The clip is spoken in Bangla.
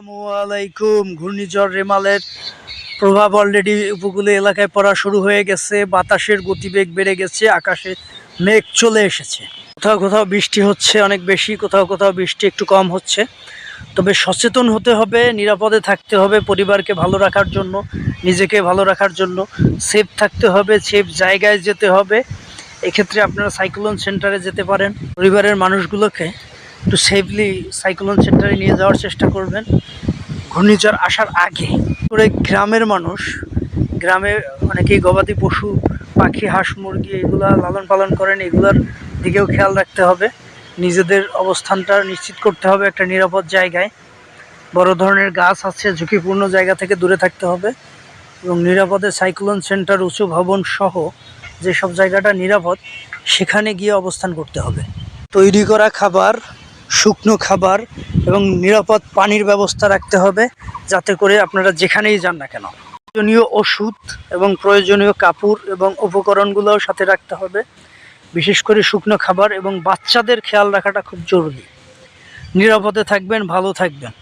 আসসালামু আলাইকুম। ঘূর্ণিঝড় রেমালের প্রভাব অলরেডি উপকূলীয় এলাকায় পড়া শুরু হয়ে গেছে। বাতাসের গতিবেগ বেড়ে গেছে, আকাশে মেঘ চলে এসেছে। কোথাও কোথাও বৃষ্টি হচ্ছে, অনেক বেশি, কোথাও কোথাও বৃষ্টি একটু কম হচ্ছে। তবে সচেতন হতে হবে, নিরাপদে থাকতে হবে, পরিবারকে ভালো রাখার জন্য, নিজেকে ভালো রাখার জন্য। সেফ থাকতে হবে সেফ জায়গায় যেতে হবে। এক্ষেত্রে আপনারা সাইক্লোন সেন্টারে যেতে পারেন। পরিবারের মানুষগুলোকে একটু সেফলি সাইক্লোন সেন্টারে নিয়ে যাওয়ার চেষ্টা করবেন। ঘূর্ণিঝড় আসার আগে। করে গ্রামের মানুষ, গ্রামে অনেকেই গবাদি পশু, পাখি, হাঁস, মুরগি এগুলা লালন পালন করেন, এগুলোর দিকেও খেয়াল রাখতে হবে। নিজেদের অবস্থানটা নিশ্চিত করতে হবে একটা নিরাপদ জায়গায়। বড় ধরনের গাছ আছে, ঝুঁকিপূর্ণ জায়গা থেকে দূরে থাকতে হবে এবং নিরাপদে সাইক্লোন সেন্টার উঁচু ভবন সহ যেসব জায়গাটা নিরাপদ, সেখানে গিয়ে অবস্থান করতে হবে। তৈরি করা খাবার শুকনো খাবার এবং নিরাপদ পানির ব্যবস্থা রাখতে হবে, যাতে করে আপনারা যেখানেই যান না কেন। প্রয়োজনীয় ওষুধ এবং প্রয়োজনীয় কাপড় এবং উপকরণগুলোও সাথে রাখতে হবে। বিশেষ করে শুকনো খাবার এবং বাচ্চাদের খেয়াল রাখাটা খুব জরুরি। নিরাপদে থাকবেন, ভালো থাকবেন।